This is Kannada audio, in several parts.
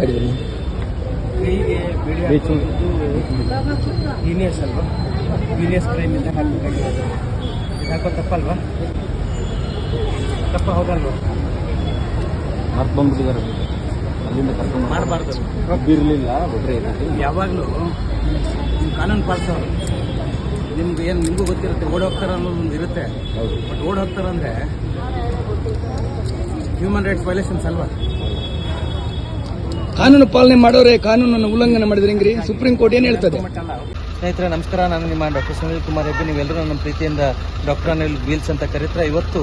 ಬನ್ನಿ ಕೈಗೆ ಹೀನಿಯಸ್ ಅಲ್ವಾ? ಹೀನಿಯಸ್ ಕ್ರೈಮಿಂದ ಹಾಕಬೇಕಾಗಿರೋದು ಯಾಕೋ ತಪ್ಪಲ್ವಾ? ತಪ್ಪ ಹೌದಲ್ವಾ ಮತ್ತೆ ಬಂದ್ಬಿಟ್ಟಿದ್ದಾರೆ ಅಲ್ಲಿಂದ ಕರ್ಕೊಂಡು ಮಾಡಬಾರ್ದು. ಇರಲಿಲ್ಲ ಒಬ್ಬರೇ ಏನಾಯ್ತು ಯಾವಾಗಲೂ ನಿಮ್ಮ ಕಾನೂನು ಪಾಲಿಸೋರು ನಿಮ್ಗೆ ಏನು ನಿಮಗೂ ಗೊತ್ತಿರುತ್ತೆ ಓಡ್ ಹೋಗ್ತಾರ ಅನ್ನೋದು ಒಂದು ಇರುತ್ತೆ. ಬಟ್ ಓಡ್ ಹೋಗ್ತಾರಂದ್ರೆ ಹ್ಯೂಮನ್ ರೈಟ್ಸ್ ವೈಲೇಷನ್ಸ್ ಅಲ್ವಾ? ಕಾನೂನು ಪಾಲನೆ ಮಾಡೋರೆ ಕಾನೂನನ್ನು ಉಲ್ಲಂಘನೆ ಮಾಡಿದ್ರೆ ಹೆಂಗ್ರಿ? ಸುಪ್ರೀಂ ಕೋರ್ಟ್ ಏನ್ ಹೇಳ್ತದೆ? ಸ್ನೇಹಿತರೆ, ನಮಸ್ಕಾರ. ನಾನು ನಿಮ್ಮ ಡಾಕ್ಟರ್ ಸುನೀಲ್ ಕುಮಾರ್ ರೆಡ್ಡಿ ನೀವೆಲ್ಲರೂ ನನ್ನ ಪ್ರೀತಿಯಿಂದ ಡಾಕ್ಟರ್ ಅನಿಲ್ ಬೀಲ್ಸ್ ಅಂತ ಕರೀತಾರೆ. ಇವತ್ತು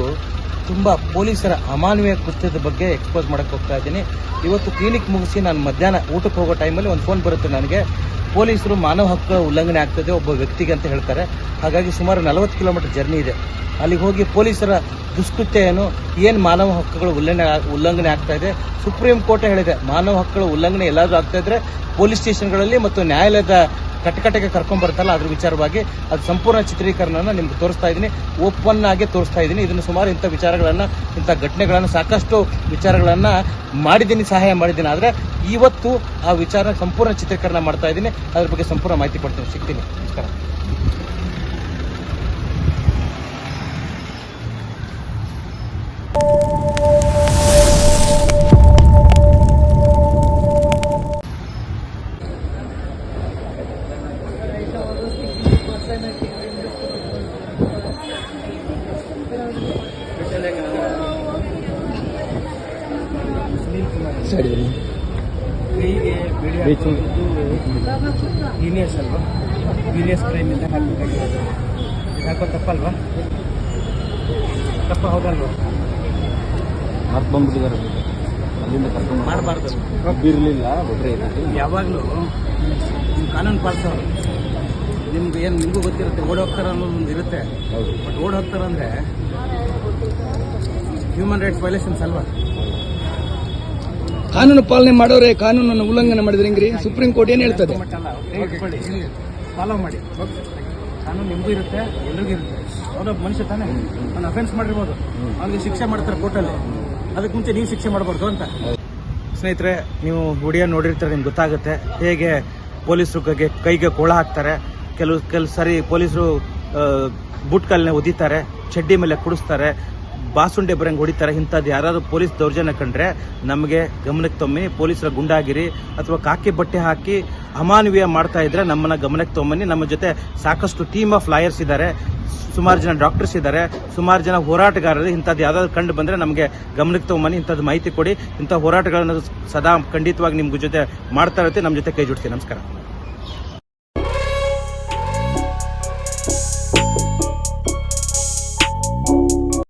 ತುಂಬ ಪೊಲೀಸರ ಅಮಾನವೀಯ ಕೃತ್ಯದ ಬಗ್ಗೆ ಎಕ್ಸ್ಪೋಸ್ ಮಾಡಕ್ಕೆ ಹೋಗ್ತಾ ಇದ್ದೀನಿ. ಇವತ್ತು ಕ್ಲಿನಿಕ್ ಮುಗಿಸಿ ನಾನು ಮಧ್ಯಾಹ್ನ ಊಟಕ್ಕೆ ಹೋಗೋ ಟೈಮಲ್ಲಿ ಒಂದು ಫೋನ್ ಬರುತ್ತೆ ನನಗೆ. ಪೊಲೀಸರು ಮಾನವ ಹಕ್ಕು ಉಲ್ಲಂಘನೆ ಆಗ್ತದೆ, ಒಬ್ಬ ವ್ಯಕ್ತಿಗೆ ಅಂತ ಹೇಳ್ತಾರೆ. ಹಾಗಾಗಿ ಸುಮಾರು ನಲವತ್ತು ಕಿಲೋಮೀಟರ್ ಜರ್ನಿ ಇದೆ. ಅಲ್ಲಿಗೆ ಹೋಗಿ ಪೊಲೀಸರ ದುಷ್ಕೃತ್ಯ ಏನು ಏನು ಮಾನವ ಹಕ್ಕುಗಳು ಉಲ್ಲಂಘನೆ ಉಲ್ಲಂಘನೆ ಆಗ್ತಾ ಇದೆ. ಸುಪ್ರೀಂ ಕೋರ್ಟ್ ಹೇಳಿದೆ, ಮಾನವ ಹಕ್ಕುಗಳ ಉಲ್ಲಂಘನೆ ಎಲ್ಲಾದರೂ ಆಗ್ತಾ ಇದ್ರೆ ಪೊಲೀಸ್ ಸ್ಟೇಷನ್ಗಳಲ್ಲಿ ಮತ್ತು ನ್ಯಾಯಾಲಯದ ಕಟಕಟೆಗೆ ಕರ್ಕೊಂಡ್ ಬರುತ್ತಲ್ಲ ಅದ್ರ ವಿಚಾರವಾಗಿ ಅದು ಸಂಪೂರ್ಣ ಚಿತ್ರೀಕರಣನ ನಿಮ್ಗೆ ತೋರಿಸ್ತಾ ಇದ್ದೀನಿ. ಓಪನ್ ಆಗಿ ತೋರಿಸ್ತಾ ಇದ್ದೀನಿ. ಇದನ್ನು ಸುಮಾರು ಇಂಥ ವಿಚಾರಗಳನ್ನು, ಇಂಥ ಘಟನೆಗಳನ್ನು, ಸಾಕಷ್ಟು ವಿಚಾರಗಳನ್ನು ಮಾಡಿದ್ದೀನಿ, ಸಹಾಯ ಮಾಡಿದ್ದೀನಿ. ಆದರೆ ಇವತ್ತು ಆ ವಿಚಾರ ಸಂಪೂರ್ಣ ಚಿತ್ರೀಕರಣ ಮಾಡ್ತಾ ಇದ್ದೀನಿ. ಅದ್ರ ಬಗ್ಗೆ ಸಂಪೂರ್ಣ ಮಾಹಿತಿ ಕೊಡ್ತೀನಿ ಸಿಗ್ತೀನಿ ನಮಸ್ಕಾರ. ಸೈಡ್ ಬನ್ನಿ ಕೈಗೆ ಬಿಳಿ ಬೀಚು. ಹಾಕೋದು ಹೀನಿಯಸ್ ಅಲ್ವಾ ಹೀನಿಯಸ್ ಕ್ರೈಮಿಂದ ಹಾಕಬೇಕಾಗಿರೋದು ಯಾಕೋ ತಪ್ಪಲ್ವಾ ತಪ್ಪ ಹೌದಲ್ವಾ ಮತ್ತೆ ಬಂದ್ಬಿಟ್ಟಿದ್ದಾರೆ ಅಲ್ಲಿಂದ ಕರ್ಕೊಂಡು ಮಾಡಬಾರ್ದು ಇರಲಿಲ್ಲ ಒಬ್ಬರೇ ಯಾವಾಗಲೂ ಕಾನೂನು ಪಾಲಿಸೋರು ನಿಮ್ಗೆ ಏನು ನಿಮಗೂ ಗೊತ್ತಿರುತ್ತೆ ಓಡಿ ಹೋಗ್ತಾರೆ ಅನ್ನೋದು ಒಂದು ಇರುತ್ತೆ ಬಟ್ ಹೋಗ್ತಾರೆ ಹೋಗ್ತಾರಂದ್ರೆ ಹ್ಯೂಮನ್ ರೈಟ್ಸ್ ವೈಲೇಷನ್ಸ್ ಅಲ್ವಾ ಕಾನೂನು ಪಾಲನೆ ಮಾಡೋರೆ ಕಾನೂನನ್ನು ಉಲ್ಲಂಘನೆ ಮಾಡಿದ್ರೆ ಹೆಂಗ್ರಿ? ಸುಪ್ರೀಂ ಕೋರ್ಟ್ ಏನ್ ಹೇಳ್ತದೆ? ಫಾಲೋ ಮಾಡಿ. ಕಾನೂನು ನಿಮಗೂ ಇರುತ್ತೆ ಎಲ್ರಿಗೂ ಇರುತ್ತೆ. ಅವರೊಬ್ಬ ಮನುಷ್ಯ ತಾನೇ. ನಾನು ಅಫೆನ್ಸ್ ಮಾಡಿರ್ಬೋದು. ಅವ್ನಿಗೆ ಶಿಕ್ಷೆ ಮಾಡ್ತಾರೆ ಕೋರ್ಟಲ್ಲಿ. ಅದಕ್ಕೆ ಮುಂಚೆ ನೀವು ಶಿಕ್ಷೆ ಮಾಡಬಾರ್ದು ಅಂತ. ಸ್ನೇಹಿತರೆ ನೀವು ವಿಡಿಯೋ ನೋಡಿರ್ತಾರೆ ನಿಮ್ಗೆ ಗೊತ್ತಾಗುತ್ತೆ. ಹೇಗೆ ಪೊಲೀಸರು ಕೈಗೆ ಕೈಗೆ ಕೋಳ ಹಾಕ್ತಾರೆ. ಕೆಲವು ಕೆಲವು ಸರಿ ಪೊಲೀಸರು ಬುಟ್ ಕಾಲನ್ನ ಒದಿತಾರೆ ಚಡ್ಡಿ ಮೇಲೆ ಕುಡಿಸ್ತಾರೆ. ಬಾಸುಂಡೆ ಬರಂಗ್ ಹೊಡಿತಾರೆ. ಇಂಥದ್ದು ಯಾರಾದರೂ ಪೊಲೀಸ್ ದೌರ್ಜನ್ಯ ಕಂಡ್ರೆ ನಮಗೆ ಗಮನಕ್ಕೆ ತಮ್ಮಿ ಪೊಲೀಸರ ಗುಂಡಾಗಿರಿ ಅಥವಾ ಕಾಕಿ ಬಟ್ಟೆ ಹಾಕಿ ಅಮಾನವೀಯ ಮಾಡ್ತಾ ಇದ್ರೆ ನಮ್ಮನ್ನ ಗಮನಕ್ಕೆ ತೊಮ್ಮನಿ ನಮ್ಮ ಜೊತೆ ಸಾಕಷ್ಟು ಟೀಮ್ ಆಫ್ ಲಾಯರ್ಸ್ ಇದ್ದಾರೆ. ಸುಮಾರು ಜನ ಡಾಕ್ಟರ್ಸ್ ಇದ್ದಾರೆ. ಸುಮಾರು ಜನ ಹೋರಾಟಗಾರರು. ಇಂಥದ್ದು ಯಾವ್ದಾದ್ರು ಕಂಡು ಬಂದ್ರೆ ನಮಗೆ ಗಮನಕ್ಕೆ ತಗೊಂಬನ್ನಿ ಇಂಥದ್ದು ಮಾಹಿತಿ ಕೊಡಿ. ಇಂಥ ಹೋರಾಟಗಳನ್ನು ಸದಾ ಖಂಡಿತವಾಗಿ ನಿಮ್ಗೆ ಜೊತೆ ಮಾಡ್ತಾ ಇರುತ್ತೆ ನಮ್ಮ ಜೊತೆ ಕೈ ಜೋಡಿಸಿ. ನಮಸ್ಕಾರ.